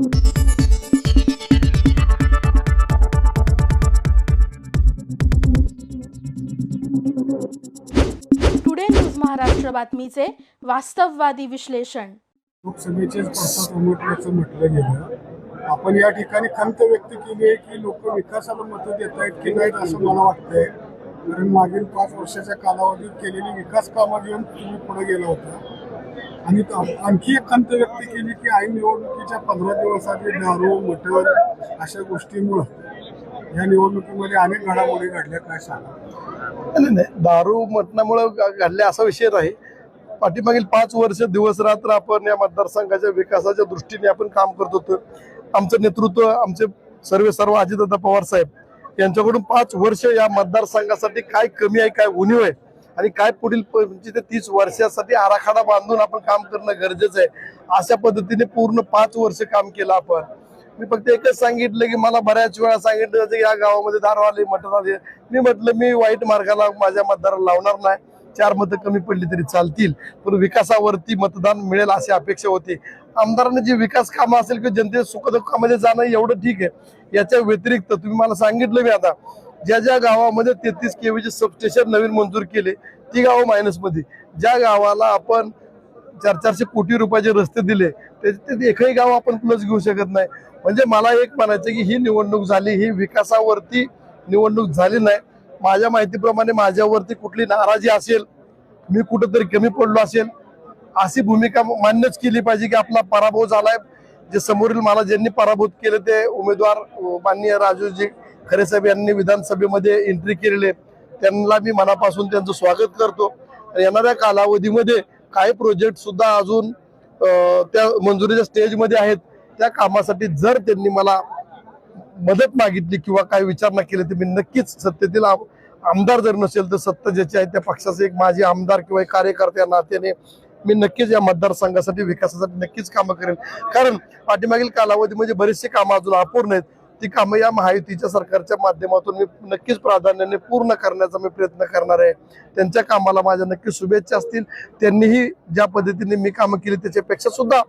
Today news Maharashtra बातमीचे वास्तववादी विश्लेषण लोकसभेचे महत्वाचं म्हटलं गेलं. आपण या ठिकाणी खंत व्यक्त केली आहे की लोक विकासाला मतं देत आहेत की नाहीत असं मला वाटतंय. कारण मागील पाच वर्षाच्या कालावधीत केलेली विकास कामं घेऊन तुम्ही पुढे गेला होता. आणि आणखी एक खंत व्यक्त केली की ऐन निवडणुकीच्या पंधरा दिवस आधी दारू मटर अशा गोष्टीमुळं या निवडणुकीमध्ये अनेक घडामोडी घडल्या काय सांगा? नाही दारू मटणामुळे घडल्या असा विषय नाही. पाठीमागील पाच वर्ष दिवस रात्र आपण या मतदारसंघाच्या विकासाच्या दृष्टीने आपण काम करत होतो. आमचं नेतृत्व आमचे सर्व सर्व अजितदादा पवार साहेब यांच्याकडून पाच वर्ष या मतदारसंघासाठी काय कमी आहे काय उणीव आहे आणि काय पुढील पंचवीस म्हणजे ते तीस वर्षासाठी आराखडा बांधून आपण काम करणं गरजेचं आहे. अशा पद्धतीने पूर्ण पाच वर्ष काम केलं आपण. मी फक्त एकच सांगितलं की मला बऱ्याच वेळा सांगितलं जातं या गावामध्ये दारू आले मटण आले मी म्हटलं मी वाईट मार्गाला माझ्या मतदाराला लावणार नाही. चार मतं कमी पडली तरी चालतील पण विकासावरती मतदान मिळेल अशी अपेक्षा होती. आमदारांनी जी विकास कामं असेल किंवा जनते सुखदुःखामध्ये जाणं एवढं ठीक आहे. याच्या व्यतिरिक्त तुम्ही मला सांगितलं मी आता ज्या ज्या गावामध्ये तेहतीस केवीचे सबस्टेशन नवीन मंजूर केले ती गावं मायनसमध्ये ज्या गावाला आपण चार चारशे कोटी रुपयाचे रस्ते दिले त्याचे एकही गाव आपण प्लस घेऊ शकत नाही. म्हणजे मला एक म्हणायचं की ही निवडणूक झाली ही विकासावरती निवडणूक झाली नाही. माझ्या माहितीप्रमाणे माझ्यावरती कुठली नाराजी असेल मी कुठंतरी कमी पडलो असेल अशी भूमिका मान्यच केली पाहिजे की आपला पराभव झालाय. जे समोरील मला ज्यांनी पराभूत केले ते उमेदवार माननीय राजूजी खरे साहेब यांनी विधानसभेमध्ये एंट्री केलेले त्यांना मी मनापासून त्यांचं स्वागत करतो. येणाऱ्या कालावधीमध्ये काही प्रोजेक्ट सुद्धा अजून त्या मंजुरीच्या स्टेजमध्ये आहेत. त्या कामासाठी जर त्यांनी मला मदत मागितली किंवा काही विचारणा केली तर मी नक्कीच सत्तेतील आम- आमदार जर नसेल तर सत्ता ज्याची आहे त्या पक्षाचे एक माझे आमदार किंवा एक कार्यकर्त्या नात्याने मी नक्कीच या मतदारसंघासाठी विकासासाठी नक्कीच कामं करेन. कारण पाठीमागील कालावधीमध्ये बरेचसे कामं अजून अपूर्ण आहेत. ती कामं या महायुतीच्या सरकारच्या माध्यमातून मी नक्कीच प्राधान्याने पूर्ण करण्याचा मी प्रयत्न करणार आहे. त्यांच्या कामाला माझ्या नक्की शुभेच्छा असतील. त्यांनीही ज्या पद्धतीने मी कामं केली त्याच्यापेक्षा सुद्धा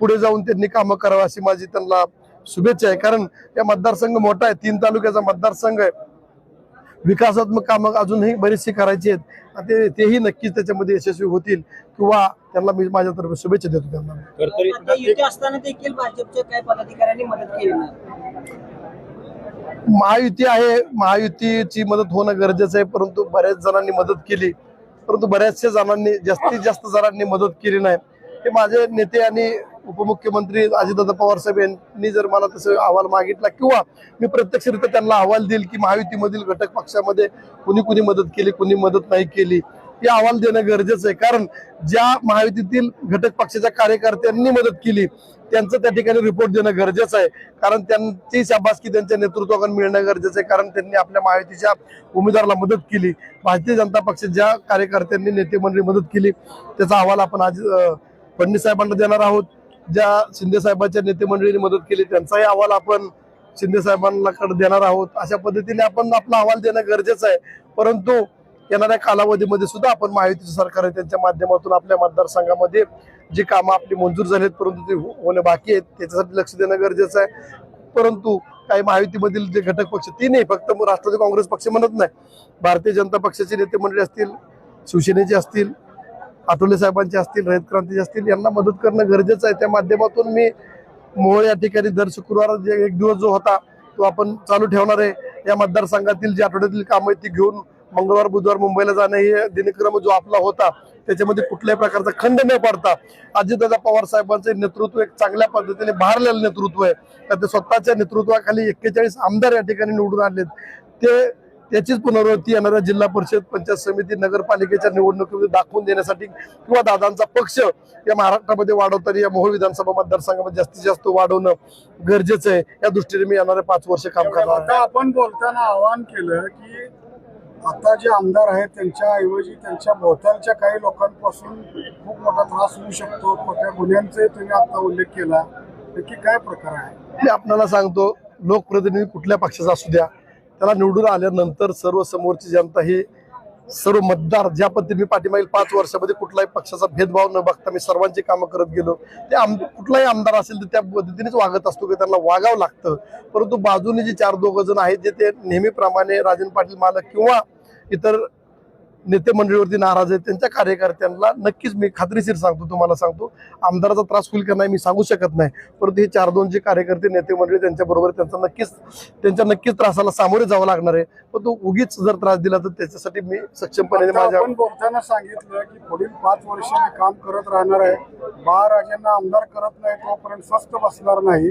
पुढे जाऊन त्यांनी कामं करावं अशी माझी त्यांना शुभेच्छा आहे. कारण या मतदारसंघ मोठा आहे. तीन तालुक्याचा मतदारसंघ आहे. विकासात्मक कामं अजूनही बरीचशी करायची आहेत. ते तेही नक्कीच त्याच्यामध्ये यशस्वी होतील किंवा त्यांना मी माझ्यातर्फे शुभेच्छा देतो त्यांना. महायुती आहे. महायुतीची मदत होणं गरजेचं आहे परंतु बऱ्याच जणांनी मदत केली. परंतु बऱ्याचशा जणांनी जास्तीत जास्त जणांनी मदत केली नाही. हे माझे नेते आणि उपमुख्यमंत्री अजितदादा पवार साहेब यांनी जर मला तसं अहवाल मागितला किंवा मी प्रत्यक्षरित्या त्यांना अहवाल देईल की महायुतीमधील घटक पक्षामध्ये कुणी कुणी मदत केली कुणी मदत नाही केली. ते अहवाल देणं गरजेचं आहे. कारण ज्या महायुतीतील घटक पक्षाच्या कार्यकर्त्यांनी मदत केली त्यांचं त्या ठिकाणी रिपोर्ट देणं गरजेचं आहे. कारण त्यांची शाबासकी त्यांच्या नेतृत्वाकडून मिळणं गरजेचं आहे. कारण त्यांनी आपल्या महायुतीच्या उमेदवाराला मदत केली. भारतीय जनता पक्ष ज्या कार्यकर्त्यांनी नेते मंडळी मदत केली त्याचा अहवाल आपण आज अं, फडणवीस साहेबांना देणार आहोत. ज्या शिंदे साहेबांच्या नेते मंडळीने मदत केली त्यांचाही अहवाल आपण शिंदे साहेबांना देणार आहोत. अशा पद्धतीने आपण आपला अहवाल देणं गरजेचं आहे. परंतु येणाऱ्या कालावधीमध्ये सुद्धा आपण महायुतीचं सरकार आहे त्यांच्या माध्यमातून आपल्या मतदारसंघामध्ये जी कामं आपली मंजूर झाली आहेत परंतु ते हो-, होणं बाकी आहेत त्याच्यासाठी लक्ष देणं गरजेचं आहे. परंतु काही महायुतीमधील जे घटक पक्ष ती नाही फक्त राष्ट्रवादी काँग्रेस पक्ष म्हणत नाही. भारतीय जनता पक्षाचे नेते मंडळी असतील शिवसेनेचे असतील आठवले साहेबांचे असतील रयत क्रांतीचे असतील यांना मदत करणं गरजेचं आहे. त्या माध्यमातून मी मोहोळ या ठिकाणी दर शुक्रवार जे एक दिवस जो होता तो आपण चालू ठेवणार आहे. या मतदारसंघातील जी आठवड्यातील कामं आहेत ती घेऊन मंगळवार बुधवार मुंबईला जाणं हे दिनक्रम जो आपला होता त्याच्यामध्ये कुठल्याही प्रकारचा खंड न पडता अजितदादा पवार साहेबांचे नेतृत्व एक चांगल्या पद्धतीने बहारलेलं नेतृत्व आहे. तर ते स्वतःच्या नेतृत्वाखाली एक्केचाळीस आमदार या ठिकाणी निवडून आणलेत. ते त्याचीच पुनरावृत्ती येणाऱ्या जिल्हा परिषद पंचायत समिती नगरपालिकेच्या निवडणुकीमध्ये दाखवून देण्यासाठी किंवा दादांचा पक्ष या महाराष्ट्रामध्ये वाढवताना या मोहोळ विधानसभा मतदारसंघामध्ये जास्तीत जास्त वाढवणं गरजेचं आहे. या दृष्टीने मी येणारे पाच वर्ष काम करणार आता आपण बोलताना आवाहन केलं की आता जे आमदार आहेत त्यांच्या ऐवजी त्यांच्या भोवतालच्या काही लोकांपासून खूप मोठा त्रास होऊ शकतो. मोठ्या गुन्ह्यांचे तुम्ही आता उल्लेख केला. नक्की काय प्रकार आहे? मी आपल्याला सांगतो लोकप्रतिनिधी कुठल्या पक्षाचा असू द्या त्याला निवडून आल्यानंतर सर्व समोरची जनता ही सर्व मतदार ज्या पद्धतीने मी पाठीमागील पाच वर्षामध्ये कुठलाही पक्षाचा भेदभाव न बघता मी सर्वांची कामं करत गेलो. ते आम कुठलाही आमदार असेल तर त्या पद्धतीनेच वागत असतो की त्यांना वागावं लागतं. परंतु बाजूने जे चार दोघं जण आहेत जे ते नेहमीप्रमाणे राजन पाटील मालक किंवा इतर नेते मंडळीवरती नाराज आहेत त्यांच्या कार्यकर्त्यांना नक्कीच मी खात्रीशीर सांगतो तुम्हाला सांगतो. आमदाराचा त्रास होईल का नाही मी सांगू शकत नाही. परंतु हे चार दोन जे कार्यकर्ते नेते मंडळी त्यांच्याबरोबर त्यांचा नक्कीच त्यांच्या नक्कीच त्रासाला सामोरे जावं लागणार आहे. पण तो उगीच जर त्रास दिला तर त्याच्यासाठी मी सक्षमपणे माझ्या बोलताना सांगितलं की पुढील पाच वर्ष मी काम करत राहणार आहे. महाराजांना आमदार करत नाही तोपर्यंत स्वस्त बसणार नाही.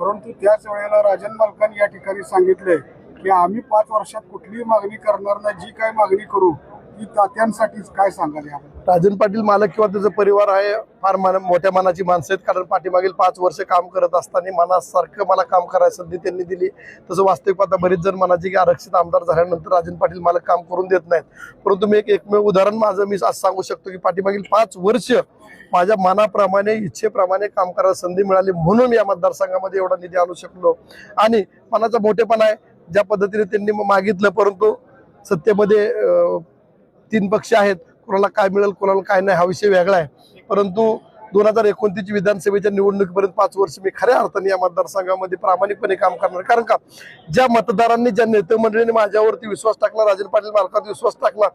परंतु त्याच वेळेला राजन मालकांनी या ठिकाणी सांगितलंय की आम्ही पाच वर्षात कुठलीही मागणी करणार नाही जी काय मागणी करू ती तात्यांसाठीच. काय सांगाल या राजन पाटील मालक किंवा त्याचा परिवार आहे फार मान मोठ्या मनाची माणसं आहेत कारण पाठीमागील पाच वर्ष काम करत असताना मनासारखं मला काम करायला संधी त्यांनी दिली. तसं वास्तविक आता बरेच जण मनाचे की आरक्षित आमदार झाल्यानंतर राजन पाटील मालक काम करून देत नाहीत. परंतु मी एक एकमेव उदाहरण माझं मी आज सांगू शकतो की पाठीमागील पाच वर्ष माझ्या मनाप्रमाणे इच्छेप्रमाणे काम करायला संधी मिळाली म्हणून या मतदारसंघामध्ये एवढा निधी आणू शकलो. आणि मनाचा मोठेपणा आहे ज्या पद्धतीने त्यांनी मागितलं परंतु सत्तेमध्ये तीन पक्ष आहेत. कोणाला काय मिळेल कोणाला काय नाही हा विषय वेगळा आहे. परंतु दोन हजार एकोणतीस विधानसभेच्या निवडणुकीपर्यंत पाच वर्ष मी खऱ्या अर्थाने या मतदारसंघामध्ये प्रामाणिकपणे काम करणार. कारण का? ज्या मतदारांनी ज्या नेतेमंडळीने माझ्यावरती विश्वास टाकला राजन पाटील मालकात विश्वास टाकला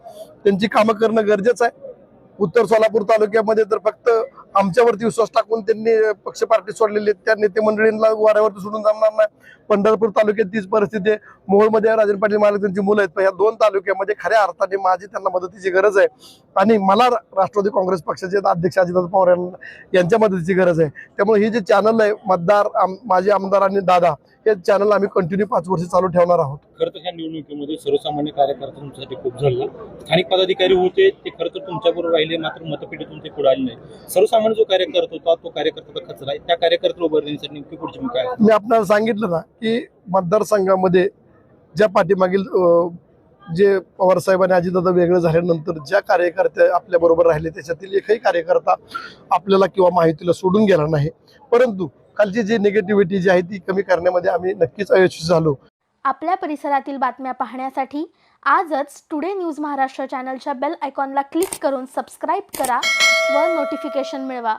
त्यांची कामं करणं गरजेचं आहे. उत्तर सोलापूर तालुक्यामध्ये तर फक्त आमच्यावरती विश्वास टाकून त्यांनी पक्ष पार्टी सोडलेली आहे. त्या नेते मंडळींना वाऱ्यावरती सोडून जमणार नाही. पंढरपूर तालुक्यात तीच परिस्थिती आहे. मोहोळमध्ये राजन पाटील मालक त्यांची मुलं आहेत. पण या दोन तालुक्यामध्ये खऱ्या अर्थाने माझी त्यांना मदतीची गरज आहे. आणि मला राष्ट्रवादी काँग्रेस पक्षाचे अध्यक्ष अजितदादा पवार यांच्या मदतीची गरज आहे. त्यामुळे हे जे चॅनल आहे मतदार आम- माझे आमदार आणि दादा हे चॅनल आम्ही कंटिन्यू पाच वर्ष चालू ठेवणार आहोत. खरं तर ह्या निवडणुकीमध्ये सर्वसामान्य कार्यकर्ता तुमच्यासाठी खूप झाला स्थानिक पदाधिकारी होते ते खरं तर तुमच्याबरोबर राहिले मात्र मतपेटीतून ते पुढे आले नाही सर्वसामान्य जो कार्यकर्ता होता तो कार्यकर्त्याचा खचला आहे. त्या कार्यकर्त्याला उभारण्यासाठी नेमकी पुढची भूमिका आहे मी आपल्याला सांगितलं ना की मतदारसंघामध्ये ज्या पाठीमागील जे पवार साहेबांनी अजितदादा वेगळं झाल्यानंतर ज्या कार्यकर्ते आपल्या बरोबर राहिले त्याच्यातील एकही कार्यकर्ता आपल्याला किंवा माहितीला सोडून गेला नाही. परंतु कालची जी निगेटिव्हिटी जी आहे ती कमी करण्यामध्ये आम्ही नक्कीच अयशस्वी झालो. आपल्या परिसरातील बातम्या पाहण्यासाठी आजच टुडे न्यूज महाराष्ट्र चॅनलच्या बेल आयकॉनला क्लिक करून सबस्क्राईब करा व नोटिफिकेशन मिळवा.